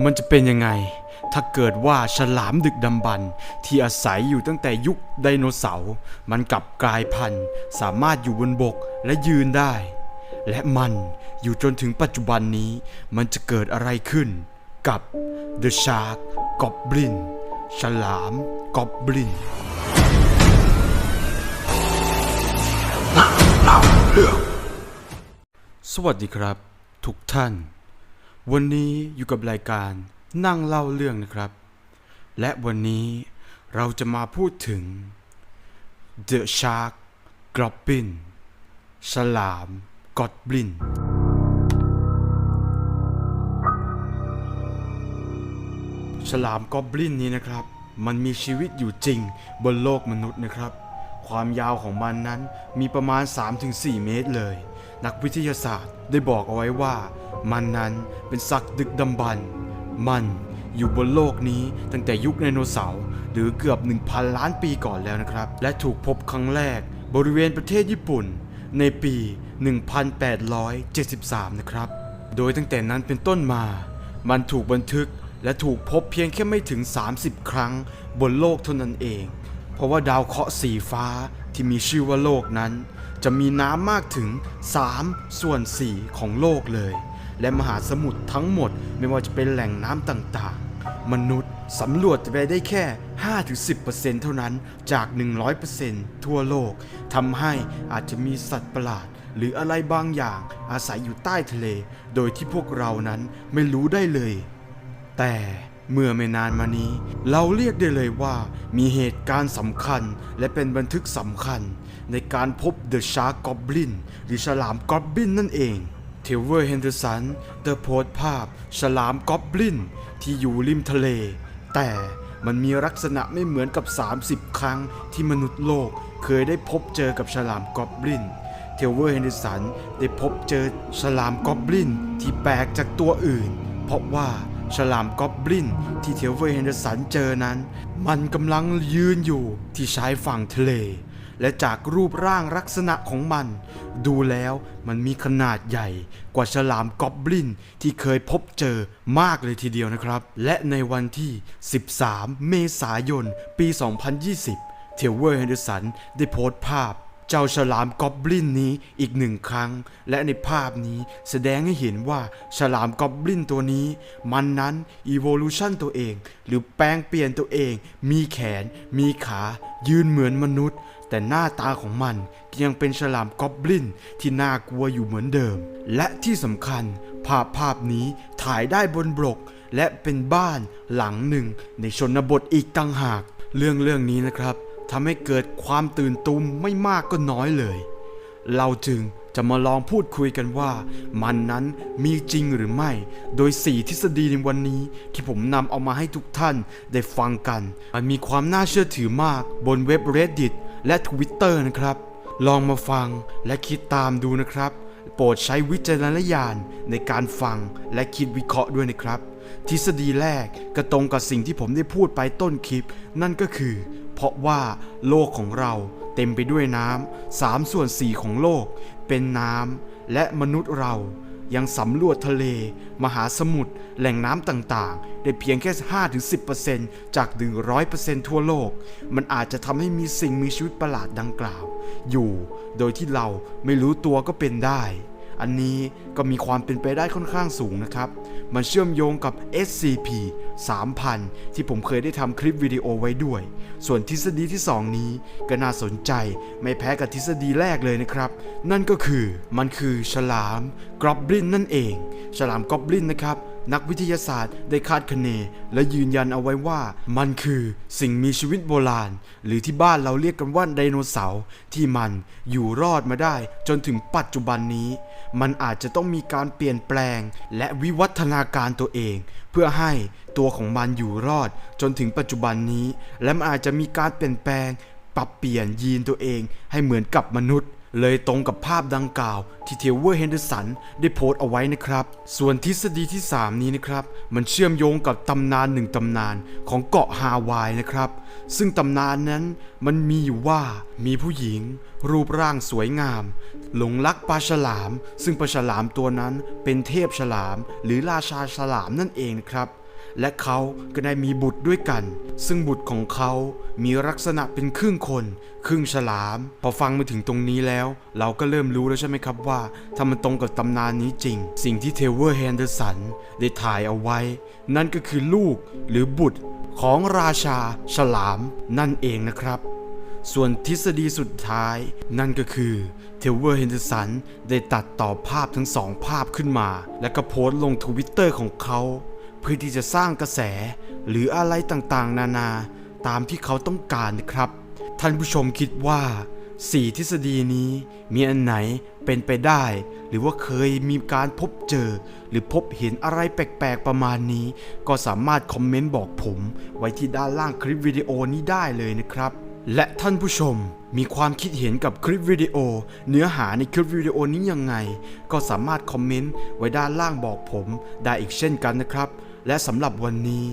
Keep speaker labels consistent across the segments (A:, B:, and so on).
A: มันจะเป็นยังไง ถ้าเกิดว่าฉลามดึกดำบรรพ์ที่อาศัยอยู่ตั้งแต่ยุคไดโนเสาร์มันกลับกลายพันธุ์สามารถอยู่บนบกและยืนได้ และมันอยู่จนถึงปัจจุบันนี้ มันจะเกิดอะไรขึ้น กับ The Shark Goblin ฉลาม Goblin สวัสดีครับ ทุกท่าน วันนี้อยู่กับรายการนั่งเล่าเรื่องนะครับ และวันนี้เราจะมาพูดถึง The Shark Goblin ฉลาม Goblin ฉลามกอบลินนี้นะครับ มันมีชีวิตอยู่จริงบนโลกมนุษย์นะครับ ความยาวของมันนั้นมีประมาณ 3-4 เมตรเลย นักวิทยาศาสตร์ได้บอกเอาไว้ว่ามันนั้นเป็นสัตว์ดึกดำบรรพ์มันอยู่บนโลกนี้ตั้งแต่ยุคไดโนเสาร์หรือเกือบ 1,000 ล้านปีก่อนแล้วนะครับ และถูกพบครั้งแรกบริเวณประเทศญี่ปุ่น ในปี 1873 นะครับ โดยตั้งแต่นั้นเป็นต้นมา มันถูกบันทึกและถูกพบเพียงแค่ไม่ถึง 30 ครั้งบนโลกเท่านั้นเอง เพราะว่าดาวเคราะห์สีฟ้าที่มีชื่อว่าโลกนั้น จะมีน้ำมากถึง 3 ส่วน 4 ของโลกเลย และมหาสมุทรทั้งหมดไม่ว่าจะเป็นแหล่งน้ำต่างๆ มนุษย์สำรวจไปได้แค่ 5-10%เท่านั้นจาก 100%ทั่วโลกทำให้อาจจะมีสัตว์ประหลาด หรืออะไรบางอย่างอาศัยอยู่ใต้ทะเล โดยที่พวกเรานั้นไม่รู้ได้เลย แต่ เมื่อไม่นานมานี้ เราเรียกได้เลยว่ามีเหตุการณ์สำคัญและเป็นบันทึกสำคัญ ในการพบ The Shark Goblin หรือฉลามกอบบินนั่นเองเทเวอร์เฮนเดอร์สันเดโพสต์ภาพ ฉลามกอบลินที่อยู่ริมทะเล แต่มันมีลักษณะไม่เหมือนกับ 30 ครั้งที่มนุษย์โลกเคยได้พบเจอกับฉลามกอบลินเทเวอร์เฮนเดอร์สันได้พบเจอฉลามกอบลินที่แปลกจากตัวอื่น เพราะว่า ฉลามกอบลินที่เทเวอร์เฮนเดอร์สันเจอนั้น มันกำลังยืนอยู่ที่ชายฝั่งทะเล และจากรูปร่างลักษณะของมัน ดูแล้วมันมีขนาดใหญ่กว่าฉลามกอบลินที่เคยพบเจอมากเลยทีเดียวนะครับ และในวันที่ 13 เมษายน ปี 2020 เทเวอร์เฮนเดอร์สันได้โพสต์ภาพ เจ้าฉลามกอบลินนี้อีกหนึ่งครั้ง และในภาพนี้แสดงให้เห็นว่าฉลามกอบลินตัวนี้ มันนั้น evolution ตัวเอง หรือแปลงเปลี่ยนตัวเอง มีแขน มีขา ยืนเหมือนมนุษย์ แต่หน้าตาของมันยังเป็นฉลามกอบลินที่น่ากลัวอยู่เหมือนเดิม และที่สำคัญ ภาพภาพนี้ถ่ายได้บนบกและเป็นบ้านหลังหนึ่งในชนบทอีกต่างหาก เรื่องเรื่องนี้นะครับ ทำให้เกิดความตื่นตูมไม่มากก็น้อยเลย เราจึงจะมาลองพูดคุยกันว่า มันนั้นมีจริงหรือไม่ โดย 4 ทฤษฎีในวันนี้ที่ผมนำเอามาให้ทุกท่านได้ฟังกัน มันมีความน่าเชื่อถือมากบนเว็บ Reddit และ Twitter นะครับ ลองมาฟังและคิดตามดูนะครับ โปรดใช้วิจารณญาณในการฟังและคิดวิเคราะห์ด้วยนะครับ ทฤษฎีแรกก็ตรงกับสิ่งที่ผมได้พูดไปต้นคลิป นั่นก็คือ ราะว่าโลกของเราเต็มไปด้วยน้ำสามส่วนสี่ของโลก เป็นน้ำและมนุษย์เรายังสำรวจทะเล มหาสมุทรแหล่งน้ำต่างๆ ได้เพียงแค่ 5-10%จาก 100%ทั่วโลก มันอาจจะทำให้มีสิ่งมีชีวิตประหลาดดังกล่าว อยู่โดยที่เราไม่รู้ตัวก็เป็นได้ อันนี้ก็มีความเป็นไปได้ค่อนข้างสูงนะครับ มันเชื่อมโยงกับ SCP 3000 ที่ผมเคยได้ทำคลิปวิดีโอไว้ด้วย ส่วนทฤษฎีที่ 2 นี้ก็น่าสนใจไม่แพ้กับทฤษฎีแรกเลยนะครับ นั่นก็คือมันคือฉลามกรอบลินนั่นเอง ฉลามกรอบลินนะครับนักวิทยาศาสตร์ได้คาดคะเน และยืนยันเอาไว้ว่า มันคือสิ่งมีชีวิตโบราณ หรือที่บ้านเราเรียกกันว่าไดโนเสาร์ที่มันอยู่รอดมาได้จนถึงปัจจุบันนี้ มันอาจจะต้องมีการเปลี่ยนแปลง และวิวัฒนาการตัวเอง เพื่อให้ตัวของมันอยู่รอดจนถึงปัจจุบันนี้ และมันอาจจะมีการเปลี่ยนแปลง ปรับเปลี่ยนยีนตัวเองให้เหมือนกับมนุษย์ เลยตรงกับภาพดังกล่าวที่เทเวอร์เฮนเดอร์สันได้โพสต์เอาไว้นะครับ ส่วนทฤษฎีที่ 3 นี้นะครับ มันเชื่อมโยงกับตำนานหนึ่งตำนานของเกาะฮาวายนะครับ ซึ่งตำนานนั้นมันมีอยู่ว่ามีผู้หญิง รูปร่างสวยงาม หลงรักปลาฉลาม ซึ่งปลาฉลามตัวนั้นเป็นเทพฉลาม หรือราชาฉลามนั่นเองนะครับ และเขาก็ได้มีบุตรด้วยกัน ซึ่งบุตรของเขามีลักษณะเป็นครึ่งคน ครึ่งฉลาม พอฟังมาถึงตรงนี้แล้ว เราก็เริ่มรู้แล้วใช่ไหมครับว่าถ้ามันตรงกับตำนานนี้จริง สิ่งที่เทเวอร์แฮนเดอร์สันได้ถ่ายเอาไว้ นั่นก็คือลูกหรือบุตรของราชาฉลามนั่นเองนะครับ ส่วนทฤษฎีสุดท้าย นั่นก็คือเทเวอร์เฮนเดอร์สันได้ตัดต่อภาพทั้งสองภาพขึ้นมา แล้วก็โพสต์ลงทวิตเตอร์ของเขา เพื่อที่จะสร้างกระแสหรืออะไรต่างๆ นานาตามที่เขาต้องการครับ ท่านผู้ชมคิดว่าสี่ทฤษฎีนี้มีอันไหนเป็นไปได้ หรือว่าเคยมีการพบเจอ หรือพบเห็นอะไรแปลกๆประมาณนี้ ก็สามารถคอมเมนต์บอกผม ไว้ที่ด้านล่างคลิปวิดีโอนี้ได้เลยนะครับ และท่านผู้ชมมีความคิดเห็นกับคลิปวิดีโอ เนื้อหาในคลิปวิดีโอนี้ยังไง ก็สามารถคอมเมนต์ไว้ด้านล่างบอกผมได้อีกเช่นกันนะครับ และสำหรับวันนี้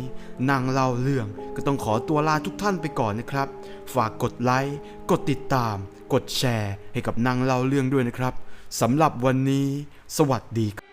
A: นางเล่าเรื่องก็ต้องขอตัวลาทุกท่านไปก่อนนะครับ ฝากกดไลค์ กดติดตาม กดแชร์ ให้กับนางเล่าเรื่องด้วยนะครับสำหรับวันนี้ สวัสดีครับ